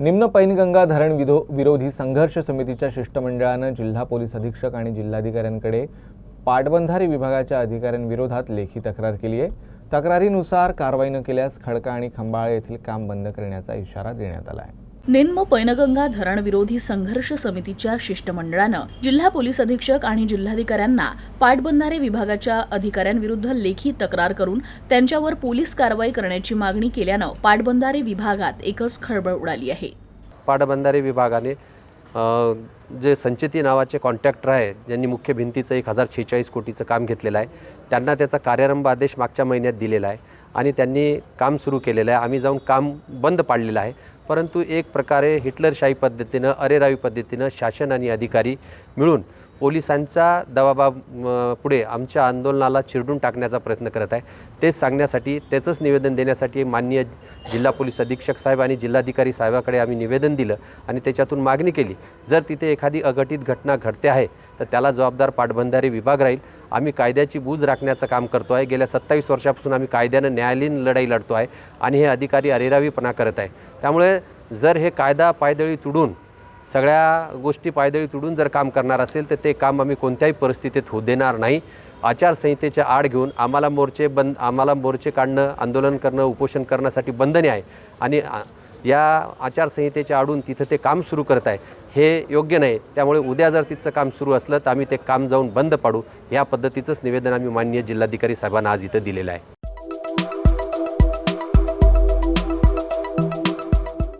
निम्न पैनगंगा धरण विधो विरोधी संघर्ष समितीच्या शिष्टमंडळानं जिल्हा पोलीस अधीक्षक आणि जिल्हाधिकाऱ्यांकडे पाटबंधारे विभागाच्या अधिकाऱ्यांविरोधात लेखी तक्रार केली आहे. तक्रारीनुसार कारवाई न केल्यास खडका आणि खंबाळे येथील काम बंद करण्याचा इशारा देण्यात आला आहे. निन्म पैनगंगा धरणविरोधी संघर्ष समितीच्या शिष्टमंडळानं जिल्हा पोलीस अधीक्षक आणि जिल्हाधिकाऱ्यांना पाटबंधारे विभागाच्या अधिकाऱ्यांविरुद्ध लेखी तक्रार करून त्यांच्यावर पोलीस कारवाई करण्याची मागणी केल्यानं पाटबंधारे विभागात एकच खळबळ उडाली आहे. पाटबंधारे विभागाने जे संचेती नावाचे कॉन्ट्रॅक्टर आहे ज्यांनी मुख्य भिंतीचं एक हजार छेचाळीस कोटीचं काम घेतलेलं आहे त्यांना त्याचा कार्यारंभ आदेश मागच्या महिन्यात दिलेला आहे आणि त्यांनी काम सुरू केलेलं आहे. आम्ही जाऊन काम बंद पाडलेलं आहे. परंतु एक प्रकारे हिटलरशाही पद्धतीनं अरेरावी पद्धतीनं शासन आणि अधिकारी मिळून पोलिसांचा दबाबा पुढे आमच्या आंदोलनाला चिरडून टाकण्याचा प्रयत्न करत आहे. तेच सांगण्यासाठी त्याचंच निवेदन देण्यासाठी माननीय जिल्हा पोलीस अधीक्षक साहेब आणि जिल्हाधिकारी साहेबाकडे आम्ही निवेदन दिलं आणि त्याच्यातून मागणी केली. जर तिथे एखादी अघटित घटना घडते आहे तर त्याला जबाबदार पाटबंधारे विभाग राहील. आम्ही कायद्याची बूज राखण्याचं काम करतो आहे. गेल्या सत्तावीस वर्षापासून आम्ही कायद्यानं न्यायालयीन लढाई लढतो आहे आणि हे अधिकारी अरेरावीपणा करत आहे. त्यामुळे जर हे कायदा पायदळी तुडून सगळ्या गोष्टी पायदळी तुडून जर काम करणार असेल तर ते काम आम्ही कोणत्याही परिस्थितीत होऊ देणार नाही. आचारसंहितेच्या आड घेऊन आम्हाला मोर्चे बंद आम्हाला मोर्चे काढणं आंदोलन करणं उपोषण करण्यासाठी बंधने आहे. आणि या आचारसंहितेच्या आडून तिथं ते काम सुरू करत आहे. हे योग्य नाही. त्यामुळे उद्या जर तिथचं काम सुरू असलं तर आम्ही ते काम जाऊन बंद पाडू. या पद्धतीचंच निवेदन आम्ही माननीय जिल्हाधिकारी साहेबांना आज इथं दिलेलं आहे.